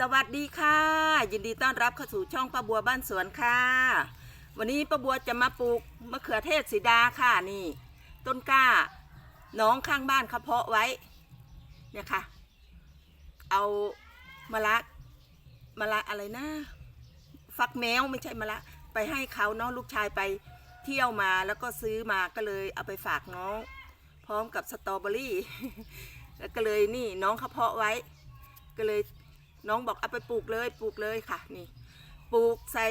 สวัสดีค่ะ ยินดีต้อนรับเข้าสู่ช่องป้าบัวบ้านสวนค่ะ วันนี้ป้าบัวจะมาปลูกมะเขือเทศสีดาค่ะนี่ ต้นกล้า น้องข้างบ้านเขาเพาะไว้ เนี่ยค่ะ เอามะละมะละอะไรนะ ฟักแมวไม่ใช่มะละไปให้เขาเนาะลูกชายไปเที่ยวมาแล้วก็ซื้อมาก็เลยเอาไปฝากน้อง พร้อมกับสตรอเบอรี่แล้วก็เลยนี่น้องเขาเพาะไว้ ก็เลย น้องบอกเอาไปปลูกเลยปลูกเลยค่ะนี่ปลูกใส่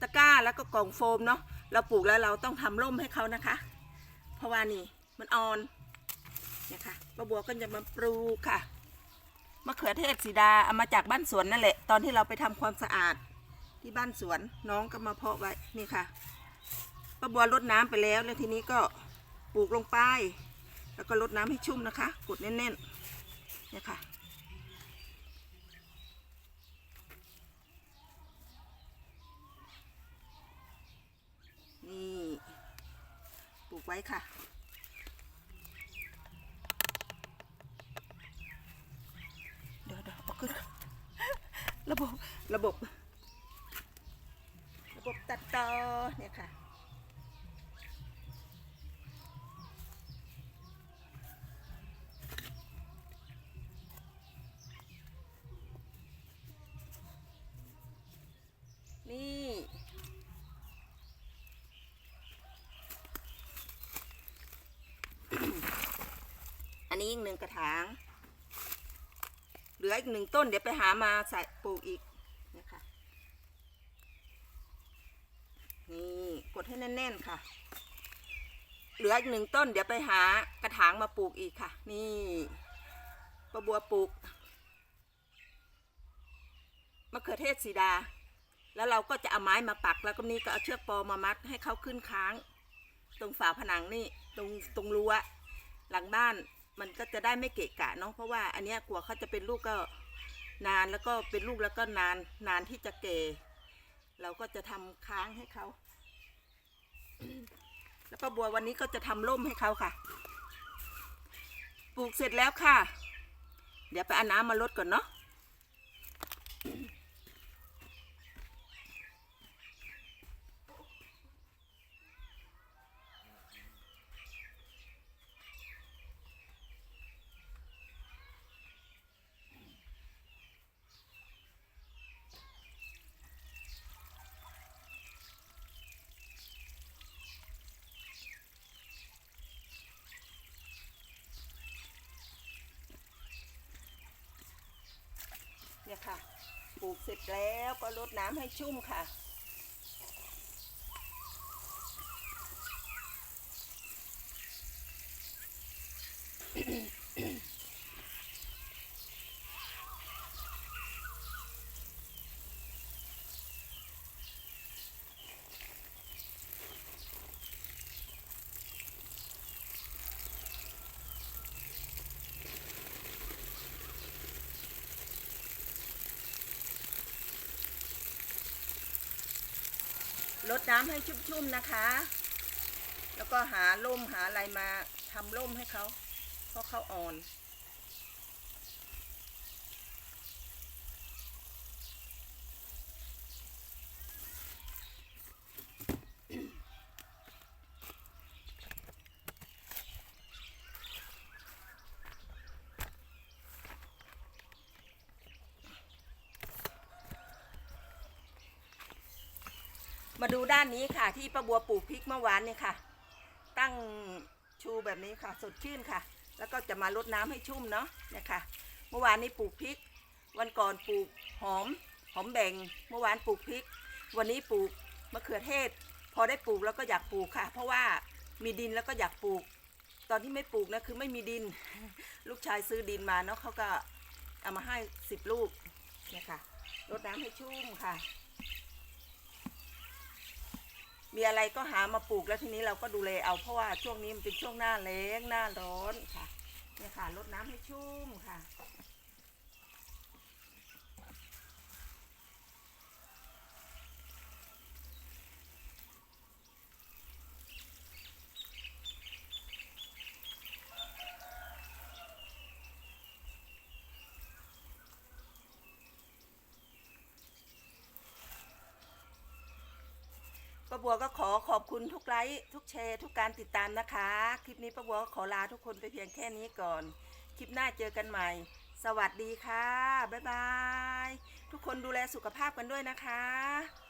ตะกร้าแล้วก็กล่องโฟมเนาะเราปลูกแล้วเราต้องทำร่มให้เขานะคะ เพราะว่านี่มันอ่อนเนี่ยค่ะป้าบัวก็จะมาปลูกค่ะมะเขือเทศสีดาเอามาจากบ้านสวนนั่นแหละ ตอนที่เราไปทำความสะอาดที่บ้านสวนน้องก็มาเพาะไว้นี่ค่ะป้าบัวรดน้ำไปแล้วแล้วทีนี้ก็ปลูกลงไป แล้วก็รดน้ำให้ชุ่มนะคะกดแน่นๆเนี่ยค่ะ นี่ปลูกไว้ค่ะ เดี๋ยวเดี๋ยวเอาขึ้นระบบ ระบบ ระบบตัดต่อเนี่ยค่ะ นี่ อั นี้อีกหนึ่งกระถาง เหลืออีกหนึ่งต้นเดี๋ยวไปหามาใส่ปลูกอีกนะคะนี่กดให้แน่นๆค่ะ เหลืออีกหนึ่งต้น เดี๋ยวไปหากระถางมาปลูกอีกค่ะ นี่ประบัวปลูกมะเขือเทศสีดา แล้วเราก็จะเอาไม้มาปัก แล้วก็นี่ก็เอาเชือกปอมามัดให้เขาขึ้นค้าง ตรงฝาผนังนี่ ตรงตรงรั้วหลังบ้าน มันก็จะได้ไม่เกะกะเนาะเพราะว่าอันเนี้ยกลัวเขาจะเป็นลูกก็นานแล้วก็เป็นลูกแล้วก็นานนานที่จะเกเราก็จะทำค้างให้เขาแล้วก็บัววันนี้ก็จะทำร่มให้เขาค่ะ ปลูกเสร็จแล้วค่ะ เดี๋ยวไปเอาน้ำมาลดก่อนเนาะ ลูกเสร็จแล้วก็รดน้ำให้ชุ่มค่ะ รดน้ำให้ชุ่มๆนะคะ แล้วก็หาร่มหาอะไรมาทำร่มให้เขา เพราะเขาอ่อน มาดูด้านนี้ค่ะ ที่ป้าบัวปลูกพริกเมื่อวานเนี่ยค่ะ ตั้งชูแบบนี้ค่ะ สดชื่นค่ะ แล้วก็จะมารดน้ำให้ชุ่มเนาะเนี่ยค่ะ เมื่อวานนี้ปลูกพริก วันก่อนปลูกหอม หอมแบ่ง เมื่อวานปลูกพริก วันนี้ปลูกมะเขือเทศ พอได้ปลูกแล้วก็อยากปลูกค่ะ เพราะว่ามีดินแล้วก็อยากปลูก ตอนที่ไม่ปลูกนะคือไม่มีดิน ลูกชายซื้อดินมาเนาะเขาก็เอามาให้สิบลูกเนี่ยค่ะรดน้ำให้ชุ่มค่ะ มีอะไรก็หามาปลูกแล้วทีนี้เราก็ดูแลเอาเพราะว่าช่วงนี้มันเป็นช่วงหน้าแล้งหน้าร้อนค่ะเนี่ยค่ะรดน้ำให้ชุ่มค่ะ ป้าบัวก็ขอขอบคุณทุกไลค์ทุกแชร์ ทุกการติดตามนะคะ คลิปนี้ป้าบัวก็ขอลาทุกคนไปเพียงแค่นี้ก่อน คลิปหน้าเจอกันใหม่ สวัสดีค่ะ บ๊ายบาย ทุกคนดูแลสุขภาพกันด้วยนะคะ